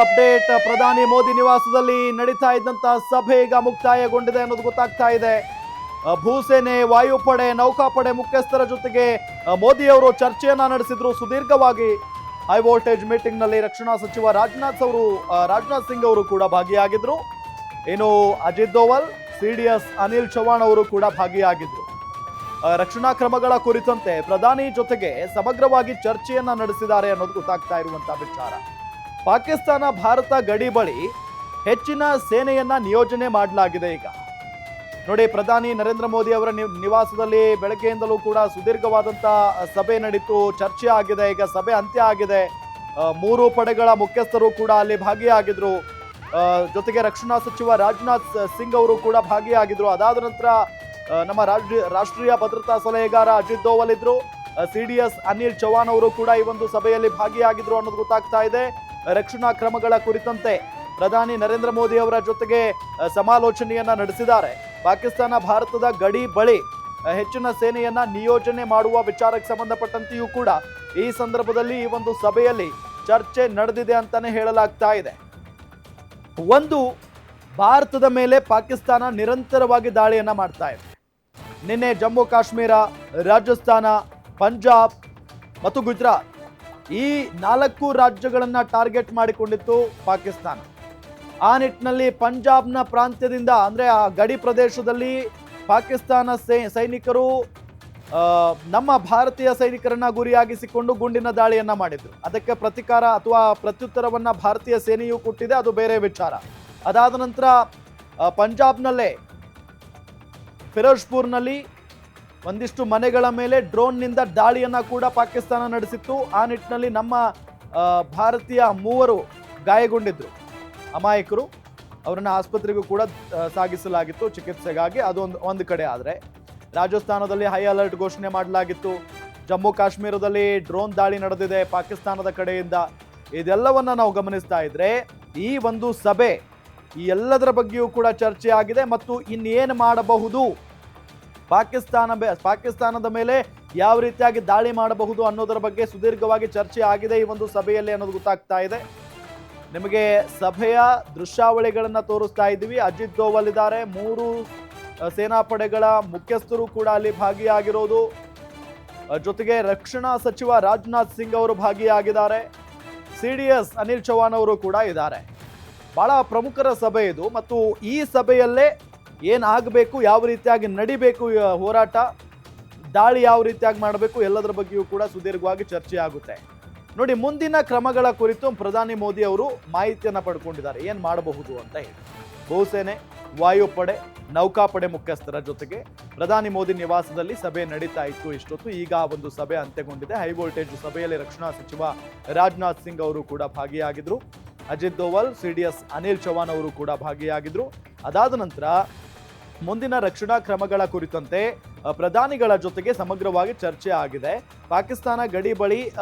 Update ಪ್ರಧಾನಿ ಮೋದಿ ನಿವಾಸದಲ್ಲಿ ನಡೀತಾ ಇದ್ದಂತ ಸಭೆ ಈಗ ಮುಕ್ತಾಯಗೊಂಡಿದೆ ಅನ್ನೋದು ಗೊತ್ತಾಗ್ತಾ ಇದೆ. ಭೂಸೇನೆ ವಾಯುಪಡೆ ನೌಕಾಪಡೆ ಮುಖ್ಯಸ್ಥರ ಜೊತೆಗೆ ಅ, ಮೋದಿ ಅವರು ಚರ್ಚೆಯನ್ನ ನಡೆಸಿದ್ರು ಸುದೀರ್ಘವಾಗಿ. ಹೈ ವೋಲ್ಟೇಜ್ ಮೀಟಿಂಗ್ನಲ್ಲಿ ರಕ್ಷಣಾ ಸಚಿವ ರಾಜನಾಥ್ ಅವರು ರಾಜನಾಥ್ ಸಿಂಗ್ ಅವರು ಕೂಡ ಭಾಗಿಯಾಗಿದ್ರು. ಇನ್ನು ಅಜಿತ್ ದೋವಲ್ ಸಿಡಿಎಸ್ ಅನಿಲ್ ಚೌಹಾಣ್ ಅವರು ಕೂಡ ಭಾಗಿಯಾಗಿದ್ರು. ರಕ್ಷಣಾ ಕ್ರಮಗಳ ಕುರಿತಂತೆ ಪ್ರಧಾನಿ ಜೊತೆಗೆ ಸಮಗ್ರವಾಗಿ ಚರ್ಚೆಯನ್ನ ನಡೆಸಿದ್ದಾರೆ ಅನ್ನೋದು ಗೊತ್ತಾಗ್ತಾ ಇರುವಂತಹ ವಿಚಾರ. ಪಾಕಿಸ್ತಾನ ಭಾರತ ಗಡಿ ಬಳಿ ಹೆಚ್ಚಿನ ಸೇನೆಯನ್ನ ನಿಯೋಜನೆ ಮಾಡಲಾಗಿದೆ ಈಗ. ನೋಡಿ, ಪ್ರಧಾನಿ ನರೇಂದ್ರ ಮೋದಿ ಅವರ ನಿವಾಸದಲ್ಲಿ ಬೆಳಗ್ಗೆಯಿಂದಲೂ ಕೂಡ ಸುದೀರ್ಘವಾದಂಥ ಸಭೆ ನಡೀತು, ಚರ್ಚೆ ಆಗಿದೆ, ಈಗ ಸಭೆ ಅಂತ್ಯ ಆಗಿದೆ. ಮೂರು ಪಡೆಗಳ ಮುಖ್ಯಸ್ಥರು ಕೂಡ ಅಲ್ಲಿ ಭಾಗಿಯಾಗಿದ್ರು. ಜೊತೆಗೆ ರಕ್ಷಣಾ ಸಚಿವ ರಾಜನಾಥ್ ಸಿಂಗ್ ಅವರು ಕೂಡ ಭಾಗಿಯಾಗಿದ್ರು. ಅದಾದ ನಂತರ ನಮ್ಮ ರಾಷ್ಟ್ರೀಯ ರಾಷ್ಟ್ರೀಯ ಭದ್ರತಾ ಸಲಹೆಗಾರ ಅಜಿತ್ ದೋವಲ್ ಇದ್ರು. C D S Anil Chauhan ಅವರು ಕೂಡ ಈ ಒಂದು ಸಭೆಯಲ್ಲಿ ಭಾಗಿಯಾಗಿದ್ರು ಅನ್ನೋದು ಗೊತ್ತಾಗ್ತಾ ಇದೆ. ರಕ್ಷಣಾ ಕ್ರಮಗಳ ಕುರಿತಂತೆ ಪ್ರಧಾನಿ ನರೇಂದ್ರ ಮೋದಿ ಅವರ ಜೊತೆಗೆ ಸಮಾಲೋಚನೆಯನ್ನ ನಡೆಸಿದ್ದಾರೆ. ಪಾಕಿಸ್ತಾನ ಭಾರತದ ಗಡಿ ಬಳಿ ಹೆಚ್ಚಿನ ಸೇನೆಯನ್ನ ನಿಯೋಜನೆ ಮಾಡುವ ವಿಚಾರಕ್ಕೆ ಸಂಬಂಧಪಟ್ಟಂತೆಯೂ ಕೂಡ ಈ ಸಂದರ್ಭದಲ್ಲಿ ಈ ಒಂದು ಸಭೆಯಲ್ಲಿ ಚರ್ಚೆ ನಡೆದಿದೆ ಅಂತಾನೆ ಹೇಳಲಾಗ್ತಾ ಇದೆ. ಒಂದು, ಭಾರತದ ಮೇಲೆ ಪಾಕಿಸ್ತಾನ ನಿರಂತರವಾಗಿ ದಾಳಿಯನ್ನ ಮಾಡ್ತಾ ಇದೆ. ನಿನ್ನೆ ಜಮ್ಮು ಕಾಶ್ಮೀರ, ರಾಜಸ್ಥಾನ, ಪಂಜಾಬ್ ಮತ್ತು ಗುಜರಾತ್. ಈ ನಾಲ್ಕು ರಾಜ್ಯಗಳನ್ನು ಟಾರ್ಗೆಟ್ ಮಾಡಿಕೊಂಡಿತ್ತು ಪಾಕಿಸ್ತಾನ. ಆ ನಿಟ್ಟಿನಲ್ಲಿ ಪಂಜಾಬ್ನ ಪ್ರಾಂತ್ಯದಿಂದ, ಅಂದ್ರೆ ಆ ಗಡಿ ಪ್ರದೇಶದಲ್ಲಿ ಪಾಕಿಸ್ತಾನ ಸೈನಿಕರು ನಮ್ಮ ಭಾರತೀಯ ಸೈನಿಕರನ್ನ ಗುರಿಯಾಗಿಸಿಕೊಂಡು ಗುಂಡಿನ ದಾಳಿಯನ್ನ ಮಾಡಿದ್ರು. ಅದಕ್ಕೆ ಪ್ರತಿಕಾರ ಅಥವಾ ಪ್ರತ್ಯುತ್ತರವನ್ನ ಭಾರತೀಯ ಸೇನೆಯು ಕೊಟ್ಟಿದೆ, ಅದು ಬೇರೆ ವಿಚಾರ. ಅದಾದ ನಂತರ ಪಂಜಾಬ್ನಲ್ಲೇ, ಫಿರೋಜ್ಪುರ್ನಲ್ಲಿ ಒಂದಿಷ್ಟು ಮನೆಗಳ ಮೇಲೆ ಡ್ರೋನ್ನಿಂದ ದಾಳಿಯನ್ನ ಕೂಡ ಪಾಕಿಸ್ತಾನ ನಡೆಸಿತ್ತು. ಆ ನಿಟ್ಟಿನಲ್ಲಿ ನಮ್ಮ ಭಾರತೀಯ ಮೂವರು ಗಾಯಗೊಂಡಿದ್ದರು ಅಮಾಯಕರು ಅವರನ್ನು ಆಸ್ಪತ್ರೆಗೂ ಕೂಡ ಸಾಗಿಸಲಾಗಿತ್ತು ಚಿಕಿತ್ಸೆಗಾಗಿ. ಅದೊಂದು ಒಂದು ಕಡೆ ಆದರೆ ರಾಜಸ್ಥಾನದಲ್ಲಿ ಹೈ ಅಲರ್ಟ್ ಘೋಷಣೆ ಮಾಡಲಾಗಿತ್ತು. ಜಮ್ಮು ಕಾಶ್ಮೀರದಲ್ಲಿ ಡ್ರೋನ್ ದಾಳಿ ನಡೆದಿದೆ ಪಾಕಿಸ್ತಾನದ ಕಡೆಯಿಂದ. ಇದೆಲ್ಲವನ್ನ ನಾವು ಗಮನಿಸ್ತಾ ಇದ್ರೆ ಈ ಒಂದು ಸಭೆ ಈ ಎಲ್ಲದರ ಬಗ್ಗೆಯೂ ಕೂಡ ಚರ್ಚೆ ಆಗಿದೆ ಮತ್ತು ಇನ್ನೇನು ಮಾಡಬಹುದು ಪಾಕಿಸ್ತಾನ ಪಾಕಿಸ್ತಾನದ ಮೇಲೆ ಯಾವ ರೀತಿಯಾಗಿ ದಾಳಿ ಮಾಡಬಹುದು ಅನ್ನೋದರ ಬಗ್ಗೆ ಸುದೀರ್ಘವಾಗಿ ಚರ್ಚೆ ಆಗಿದೆ ಈ ಒಂದು ಸಭೆಯಲ್ಲಿ ಅನ್ನೋದು ಗೊತ್ತಾಗ್ತಾ ಇದೆ. ನಿಮಗೆ ಸಭೆಯ ದೃಶ್ಯಾವಳಿಗಳನ್ನು ತೋರಿಸ್ತಾ ಇದ್ದೀವಿ. ಅಜಿತ್ ದೋವಲ್ ಇದ್ದಾರೆ. ಮೂರು ಸೇನಾಪಡೆಗಳ ಮುಖ್ಯಸ್ಥರು ಕೂಡ ಅಲ್ಲಿ ಭಾಗಿಯಾಗಿರೋದು. ಜೊತೆಗೆ ರಕ್ಷಣಾ ಸಚಿವ ರಾಜನಾಥ್ ಸಿಂಗ್ ಅವರು ಭಾಗಿಯಾಗಿದ್ದಾರೆ. C D S Anil Chauhan ಅವರು ಕೂಡ ಇದ್ದಾರೆ. ಬಹಳ ಪ್ರಮುಖರ ಸಭೆ ಇದು. ಮತ್ತು ಈ ಸಭೆಯಲ್ಲೇ ಏನಾಗಬೇಕು ಯಾವ ರೀತಿಯಾಗಿ ನಡಿಬೇಕು ಹೋರಾಟ, ದಾಳಿ ಯಾವ ರೀತಿಯಾಗಿ ಮಾಡಬೇಕು, ಎಲ್ಲದರ ಬಗ್ಗೆಯೂ ಕೂಡ ಸುದೀರ್ಘವಾಗಿ ಚರ್ಚೆ ಆಗುತ್ತೆ. ನೋಡಿ, ಮುಂದಿನ ಕ್ರಮಗಳ ಕುರಿತು ಪ್ರಧಾನಿ ಮೋದಿ ಅವರು ಮಾಹಿತಿಯನ್ನು ಪಡ್ಕೊಂಡಿದ್ದಾರೆ. ಏನು ಮಾಡಬಹುದು ಅಂತ ಹೇಳಿ. ಭೂಸೇನೆ, ವಾಯುಪಡೆ, ನೌಕಾಪಡೆ ಮುಖ್ಯಸ್ಥರ ಜೊತೆಗೆ ಪ್ರಧಾನಿ ಮೋದಿ ನಿವಾಸದಲ್ಲಿ ಸಭೆ ನಡೀತಾ ಇತ್ತು ಇಷ್ಟೊತ್ತು. ಈಗ ಆ ಒಂದು ಸಭೆ ಅಂತ್ಯಗೊಂಡಿದೆ. ಹೈ ವೋಲ್ಟೇಜ್ ಸಭೆಯಲ್ಲಿ ರಕ್ಷಣಾ ಸಚಿವ ರಾಜನಾಥ್ ಸಿಂಗ್ ಅವರು ಕೂಡ ಭಾಗಿಯಾಗಿದ್ರು. ಅಜಿತ್ ದೋವಲ್, ಸಿ ಎಸ್ ಅನಿಲ್ ಚೌಹಾಣ್ ಅವರು ಕೂಡ ಭಾಗಿಯಾಗಿದ್ರು. ಅದಾದ ನಂತರ ಮುಂದಿನ ರಕ್ಷಣಾ ಕ್ರಮಗಳ ಕುರಿತಂತೆ ಪ್ರಧಾನಿಗಳ ಜೊತೆಗೆ ಸಮಗ್ರವಾಗಿ ಚರ್ಚೆ ಆಗಿದೆ. ಪಾಕಿಸ್ತಾನ ಗಡಿ ಬಳಿ